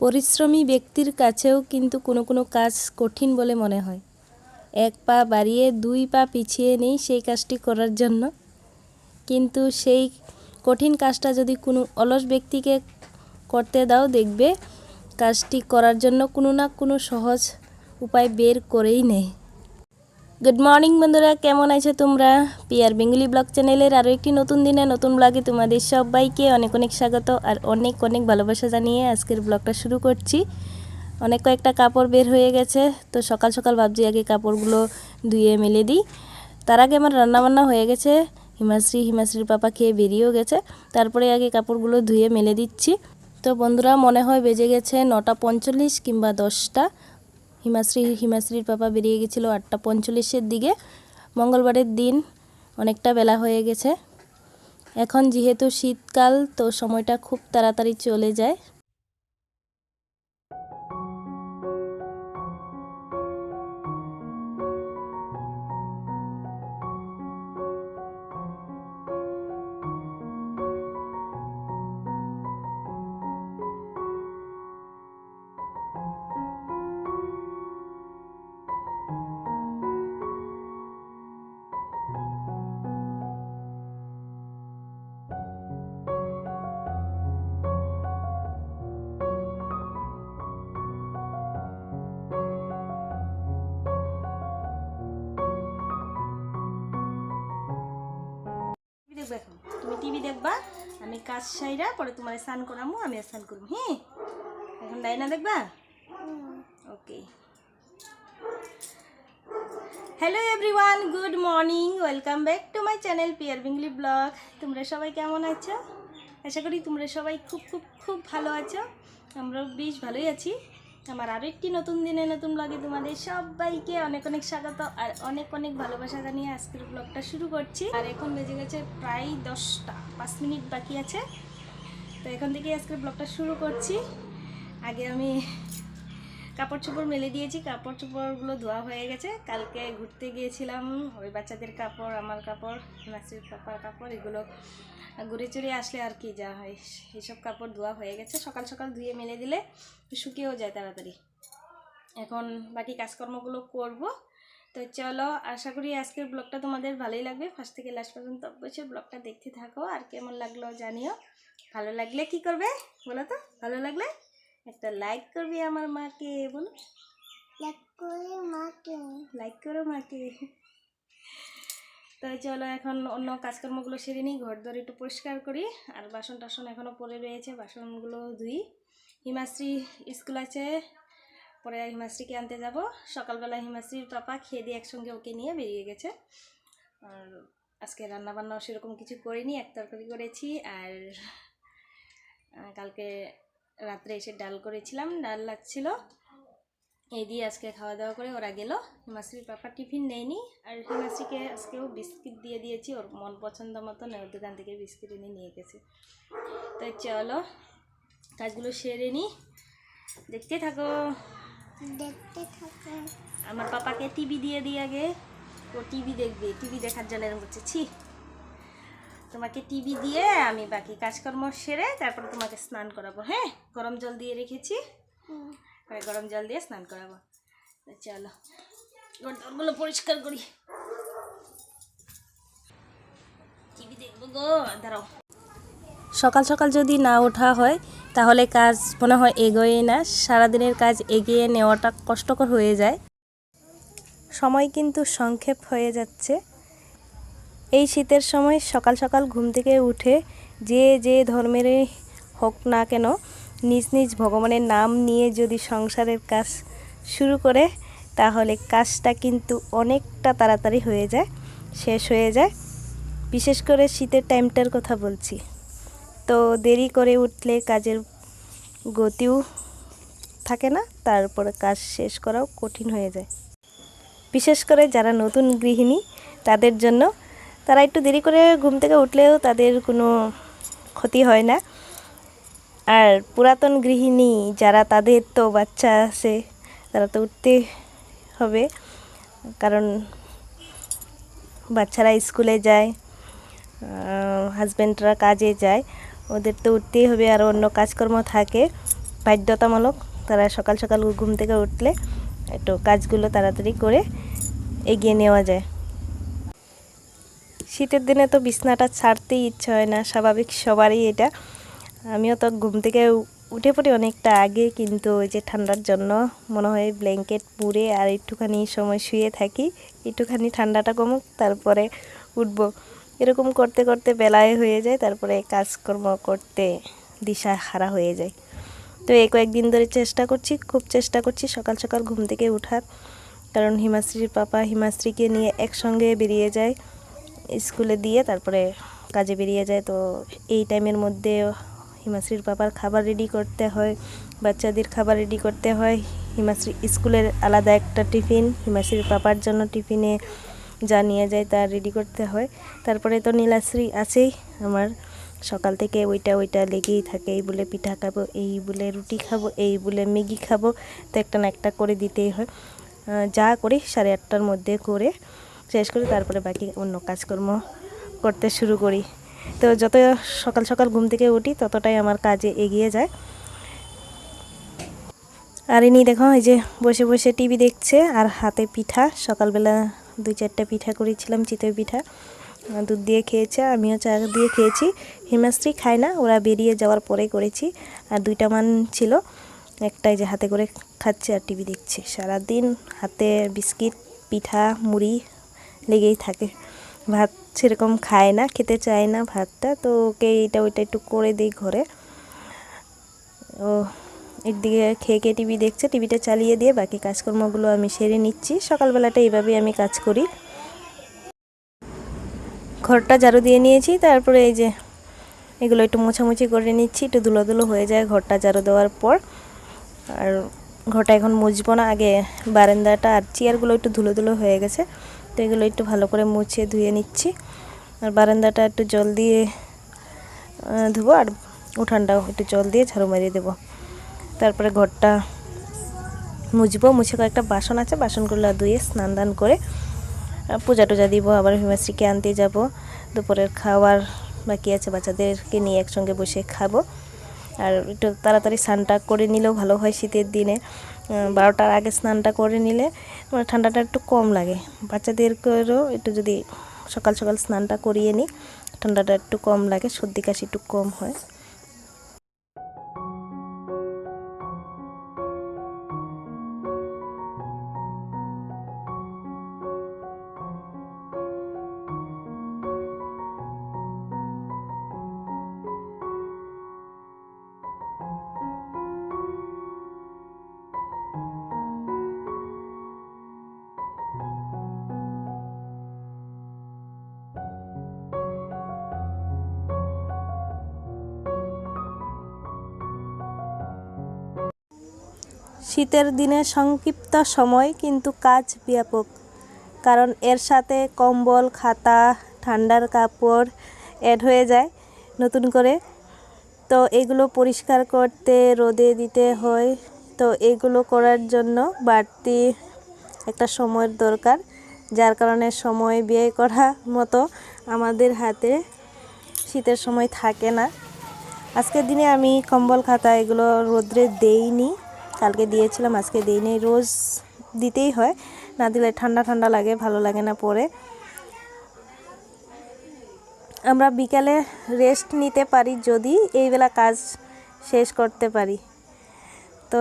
পরিশ্রমী ব্যক্তির কাছেও কিন্তু কোনো কোনো কাজ কঠিন বলে মনে হয়। এক পা বাড়িয়ে দুই পা পিছিয়ে নেই সেই কাজটি করার জন্য। কিন্তু সেই কঠিন কাজটা যদি কোনো অলস ব্যক্তিকে করতে দাও, দেখবে কাজটি করার জন্য কোনো না কোনো সহজ উপায় বের করেই নেয়। গুড মর্নিং বন্ধুরা। কেমন আছো তোমরা? পিয়ার বেঙ্গলি ব্লগ চ্যানেলের আরও একটি নতুন দিনে নতুন ব্লগে তোমাদের সবাইকে অনেক অনেক স্বাগত আর অনেক অনেক ভালোবাসা জানিয়ে আজকের ব্লগটা শুরু করছি। অনেক কয়েকটা কাপড় বের হয়ে গেছে, তো সকাল সকাল ভাবছি আগে কাপড়গুলো ধুয়ে মেলে দিই। তার আগে আমার রান্নাবান্না হয়ে গেছে, হিমাশ্রী, হিমাশ্রীর পাপা খেয়ে বেরিয়েও গেছে। তারপরে আগে কাপড়গুলো ধুয়ে মেলে দিচ্ছি। তো বন্ধুরা, মনে হয় বেজে গেছে নটা পঞ্চল্লিশ কিংবা দশটা। হিমাশ্রী, হিমাশ্রীর পাপা বেরিয়ে গেছিল আটটা পঞ্চল্লিশের দিকে। মঙ্গলবারের দিন অনেকটা বেলা হয়ে গেছে। এখন যেহেতু শীতকাল, তো সময়টা খুব তাড়াতাড়ি চলে যায়। টিভি দেখবা আমি কাজ সাইরা পরে তোমার স্নান করামো আমি স্নান করব হ্যাঁ এখন ডাইনা দেখবা? Okay. Hello everyone good morning welcome back to my channel peer বিংলি ব্লগ তোমরা সবাই কেমন আছো? আশা করি তোমরা সবাই খুব খুব খুব ভালো আছো। আমরাও বেশ ভালোই আছি। আমার আরও একটি নতুন দিনে নতুন ব্লগে তোমাদের সবাইকে অনেক অনেক স্বাগত আর অনেক অনেক ভালোবাসা জানিয়ে আজকের ব্লগটা শুরু করছি। আর এখন বেজে গেছে প্রায় দশটা, পাঁচ মিনিট বাকি আছে। তো এখন থেকে আজকের ব্লগটা শুরু করছি। আগে আমি কাপড় চোপড় মেলে দিয়েছি কাপড় চোপড়গুলো ধোয়া হয়ে গেছে। কালকে ঘুরতে গিয়েছিলাম, ওই বাচ্চাদের কাপড়, আমার কাপড়, নাসির পাপার কাপড়, এগুলো ঘুরে চুরে আসলে আর কি যা হয়। এইসব কাপড় ধোয়া হয়ে গেছে, সকাল সকাল ধুয়ে মেলে দিলে শুকিয়েও যায় তাড়াতাড়ি। এখন বাকি কাজকর্মগুলো করব। তো চলো, আশা করি আজকের ব্লগটা তোমাদের ভালোই লাগবে। ফার্স্ট থেকে লাস্ট পর্যন্ত অবশ্যই ব্লগটা দেখতে থাকো, আর কেমন লাগল জানিও। ভালো লাগলে কি করবে বলো তো? ভালো লাগলে একটা লাইক করবি আমার মাকে বলো লাইক করে মাকে। লাইক করো মাকে। তো চলো এখন অন্য কাজকর্মগুলো সেরে নিই ঘর দর একটু পরিষ্কার করি। আর বাসন টাসন এখনও পড়ে রয়েছে বাসনগুলো ধুই। হিমাশ্রী স্কুল আছে পরে হিমাশ্রীকে আনতে যাব। সকালবেলা হিমাশ্রীর পাপা খেয়ে দিয়ে একসঙ্গে ওকে নিয়ে বেরিয়ে গেছে। আর আজকে রান্নাবান্নাও সেরকম কিছু করিনি এক তরকারি করেছি। আর কালকে রাত্রে এসে ডাল করেছিলাম ডাল লাগছিল। এই দিয়ে আজকে খাওয়া দাওয়া করে ওরা গেল। হিমাশ্রীর পাপা টিফিন নেয়নি আর হিমাশ্রীকে আজকেও বিস্কিট দিয়ে দিয়েছি ওর মন পছন্দ মতন ওর দোকান থেকে বিস্কিট এনে নিয়ে গেছে। তো চলো কাজগুলো সেরে নিই দেখতে থাকো। দেখতে থাকে। আমার পাপাকে টিভি দিয়ে দিই আগে। ও টিভি দেখবে টিভি দেখার জন্য এরকম করছে ছি। তোমাকে টিভি দিয়ে আমি বাকি কাজকর্ম সেরে তারপর তোমাকে স্নান করাবো হ্যাঁ? গরম জল দিয়ে রেখেছি। গরম জল দিয়ে স্নান করাবো। চলো ঘরগুলো পরিষ্কার করি। টিভি দেখব গো, দাঁড়াও। সকাল সকাল যদি না ওঠা হয়, তাহলে কাজ মনে হয় এগোয় না। সারাদিনের কাজ এগিয়ে নেওয়াটা কষ্টকর হয়ে যায়। সময় কিন্তু সংক্ষেপ হয়ে যাচ্ছে। এই শীতের সময় সকাল সকাল ঘুম থেকে উঠে যে যে ধর্মেরই হোক না কেন নিজ নিজ ভগবানের নাম নিয়ে যদি সংসারের কাজ শুরু করে, তাহলে কাজটা কিন্তু অনেকটা তাড়াতাড়ি হয়ে যায়, শেষ হয়ে যায়। বিশেষ করে শীতের টাইমটার কথা বলছি। তো দেরি করে উঠলে কাজের গতিও থাকে না, তারপরে কাজ শেষ করাও কঠিন হয়ে যায়। বিশেষ করে যারা নতুন গৃহিণী, তাদের জন্য তারা একটু দেরি করে ঘুম থেকে উঠলেও তাদের কোনো ক্ষতি হয় না। আর পুরাতন গৃহিণী যারা তাদের তো বাচ্চা আছে, তারা তো উঠতে হবে। কারণ বাচ্চারা স্কুলে যায় হাজব্যান্ডরা কাজে যায়, ওদের তো উঠতেই হবে। আর অন্য কাজকর্ম থাকে, বাধ্যতামূলক তারা সকাল সকাল ঘুম থেকে উঠলে একটু কাজগুলো তাড়াতাড়ি করে এগিয়ে নেওয়া যায়। শীতের দিনে তো বিছনাটা ছাড়তেই ইচ্ছা হয় না, স্বাভাবিক সবারই এটা। আমিও তো ঘুম থেকে উঠে পড়ি অনেকটা আগে, কিন্তু ওই যে ঠান্ডার জন্য মনে হয় ব্ল্যাঙ্কেট পুড়ে আর একটুখানি সময় শুয়ে থাকি, একটুখানি ঠান্ডাটা কমুক, তারপরে উঠবো। এরকম করতে করতে বেলায় হয়ে যায়, তারপরে কাজকর্ম করতে দিশা হারা হয়ে যায়। তো এই কয়েকদিন ধরে চেষ্টা করছি, খুব চেষ্টা করছি সকাল সকাল ঘুম থেকে উঠার। কারণ হিমাশ্রীর পাপা হিমাশ্রীকে নিয়ে একসঙ্গে বেরিয়ে যায়। স্কুলে দিয়ে তারপরে কাজে বেরিয়ে যায়। তো এই টাইমের মধ্যে হিমাশ্রীর পাপার খাবার রেডি করতে হয়, বাচ্চাদের খাবার রেডি করতে হয়। হিমাশ্রী স্কুলের আলাদা একটা টিফিন, হিমাশ্রীর পাপার জন্য টিফিনে যা নিয়ে যায় তা রেডি করতে হয়। তারপরে তো নীলাশ্রী আছেই, আমার সকাল থেকে ওইটা ওইটা লেগেই থাকে। এই বলে পিঠা খাব, এই বলে রুটি খাব, এই বলে ম্যাগি খাব। তো একটা না একটা করে দিতেই হয়। যা করি সাড়ে আটটার মধ্যে করে শেষ করি, তারপরে বাকি অন্য কাজকর্ম করতে শুরু করি। তো যত সকাল সকাল ঘুম থেকে উঠি, ততটাই আমার কাজে এগিয়ে যায়। আর ইনি দেখো, এই যে বসে বসে টিভি দেখছে আর হাতে পিঠা। সকালবেলা দুই চারটা পিঠা করেছিলাম, চিতই পিঠা। দুধ দিয়ে খেয়েছে, আমিও চা দিয়ে খেয়েছি। হিমাশ্রী খায় না, ওরা বেরিয়ে যাওয়ার পরে করেছি। আর দুইটা মান ছিল, একটাই যে হাতে করে খাচ্ছে আর টিভি দেখছে। সারাদিন হাতে বিস্কিট, পিঠা, মুড়ি লেগেই থাকে। ভাত সেরকম খায় না, খেতে চায় না ভাতটা, তো ওকে এইটা ওইটা একটু করে দিই ঘরে। ও একদিকে খেয়ে খেয়ে টিভি দেখছে, টিভিটা চালিয়ে দিয়ে বাকি কাজকর্মগুলো আমি সেরে নিচ্ছি। সকালবেলাটা এইভাবেই আমি কাজ করি। ঘরটা ঝাড়ু দিয়ে নিয়েছি, তারপরে এই যে এগুলো একটু মোছামুছি করে নিচ্ছি, একটু ধুলো ধুলো হয়ে যায় ঘরটা ঝাড়ু দেওয়ার পর। আর ঘরটা এখন মুছবো না, আগে বারান্দাটা আর চেয়ারগুলো একটু ধুলো ধুলো হয়ে গেছে, তো এগুলো একটু ভালো করে মুছে ধুয়ে নিচ্ছি। আর বারান্দাটা একটু জল দিয়ে ধুবো আর উঠানটাও একটু জল দিয়ে ঝাড়ু মারিয়ে দেবো। তারপরে ঘরটা মুছবো, মুছে কয়েকটা বাসন আছে, বাসনগুলো ধুয়ে স্নান দান করে পূজা টুজা দিব, আবার হিমাশ্রীকে আনতে যাব। দুপুরের খাওয়ার বাকি আছে, বাচ্চাদেরকে নিয়ে একসঙ্গে বসে খাব। আর একটু তাড়াতাড়ি স্নানটা করে নিলেও ভালো হয় শীতের দিনে। বারোটার আগে স্নানটা করে নিলে মানে ঠান্ডাটা একটু কম লাগে। বাচ্চাদেরকেও একটু যদি সকাল সকাল স্নানটা করিয়ে নিই, ঠান্ডাটা একটু কম লাগে, সর্দি কাশি একটু কম হয়। শীতের দিনে সংক্ষিপ্ত সময় কিন্তু কাজ ব্যাপক। কারণ এর সাথে কম্বল, খাতা, ঠান্ডার কাপড় অ্যাড হয়ে যায় নতুন করে। তো এগুলো পরিষ্কার করতে, রোদে দিতে হয়। তো এগুলো করার জন্য বাড়তি একটা সময়ের দরকার, যার কারণে সময় ব্যয় করার মতো আমাদের হাতে শীতের সময় থাকে না। আজকের দিনে আমি কম্বল, খাতা এগুলো রোদ্রে দেইনি। কালকে দিয়েছিলাম, আজকে দেইনি। রোজ দিতেই হয়, না দিলে ঠান্ডা ঠান্ডা লাগে, ভালো লাগে না পরে। আমরা বিকালে রেস্ট নিতে পারি যদি এই বেলা কাজ শেষ করতে পারি। তো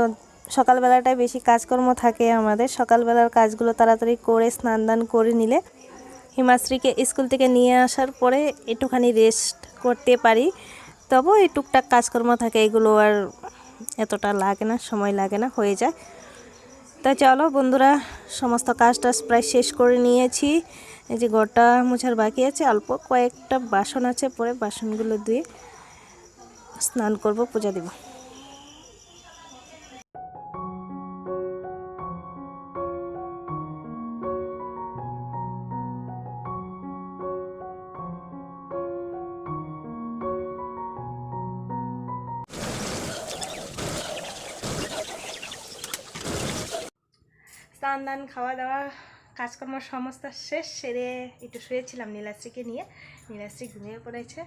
সকালবেলাটায় বেশি কাজকর্ম থাকে আমাদের। সকালবেলার কাজগুলো তাড়াতাড়ি করে, স্নান দান করে নিলে হিমাশ্রীকে স্কুল থেকে নিয়ে আসার পরে একটুখানি রেস্ট করতে পারি। তবু এই টুকটাক কাজকর্ম থাকে, এগুলো আর এতটা লাগে না, সময় লাগে না, হয়ে যায়। তা চলো বন্ধুরা, সমস্ত কাজ টাজ প্রায় শেষ করে নিয়েছি। এই যে ঘরটা মোছার বাকি আছে, অল্প কয়েকটা বাসন আছে পরে বাসনগুলো ধুয়ে স্নান করব, পূজা দেব। স্নান দান, খাওয়া দাওয়া, কাজকর্ম সমস্ত শেষ, সেরে একটু শুয়েছিলাম নীলাশ্রীকে নিয়ে। নীলাশ্রী ঘুমিয়ে পড়েছে।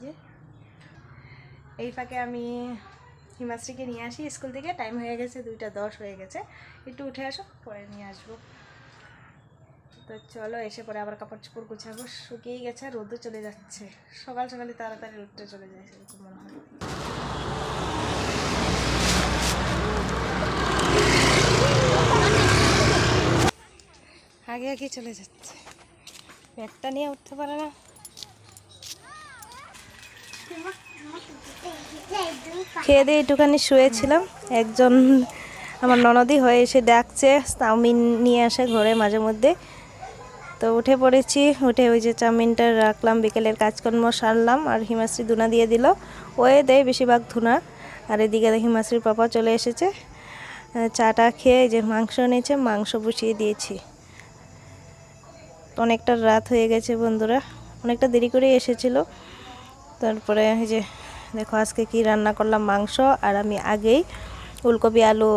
যে এই ফাঁকে আমি হিমাশ্রীকে নিয়ে আসি স্কুল থেকে। টাইম হয়ে গেছে দুইটা দশ হয়ে গেছে। একটু উঠে আসো, পরে নিয়ে আসব। তো চলো, এসে পরে আবার কাপড় চোপড় গুছাবো। শুকিয়ে গেছে, রোদও চলে যাচ্ছে। সকাল সকালে তাড়াতাড়ি রোদটা চলে যায় সেরকম মনে হয়। আগে আগে চলে যাচ্ছে। ব্যাগটা নিয়ে উঠতে পারে না। খেয়ে দিয়ে একটুখানি শুয়েছিলাম। একজন আমার ননদি হয়ে এসে ডাকছে, চাউমিন নিয়ে আসে ঘরে মাঝে মধ্যে। তো উঠে পড়েছি, উঠে ওই যে চাউমিনটা রাখলাম, বিকেলের কাজকর্ম সারলাম, আর হিমাশ্রী ধুনা দিয়ে দিল। ওয়ে দেয় বেশিরভাগ ধুনা, আর এদিকে হিমাশ্রীর পাপা চলে এসেছে। চাটা খেয়ে যে মাংস নিয়েছে মাংস বসিয়ে দিয়েছি। অনেকটা রাত হয়ে গেছে বন্ধুরা। অনেকটা দেরি করে এসেছিল। তারপরে এই যে, দেখো আজকে কি রান্না করলাম, মাংস, আর আমি আগেই ফুলকপি আলু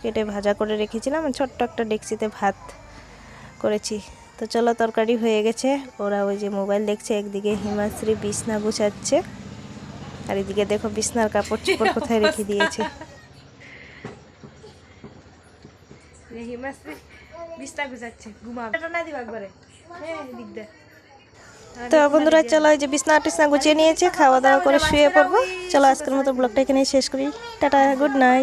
কেটে ভাজা করে রেখেছিলাম ছোট্ট একটা ডেক্সিতে ভাত করেছি। তো চলো, তরকারি হয়ে গেছে। ওরা ওই যে মোবাইল দেখছে, একদিকে হিমাশ্রী বিছনা গুছাচ্ছে, আর এদিকে দেখো বিছনার কাপড় চোপড় কোথায় রেখে দিয়েছে। হিমাশ্রী বিছনা গুছাচ্ছে, ঘুমাবে। হ্যাঁ বন্ধুরা, চলো এই যে বিছনা টিছনা গুছিয়ে নিয়েছে, খাওয়া দাওয়া করে শুয়ে পড়ব। চলো আজকের মতো ব্লগটা এখানেই শেষ করি। Tata, good night.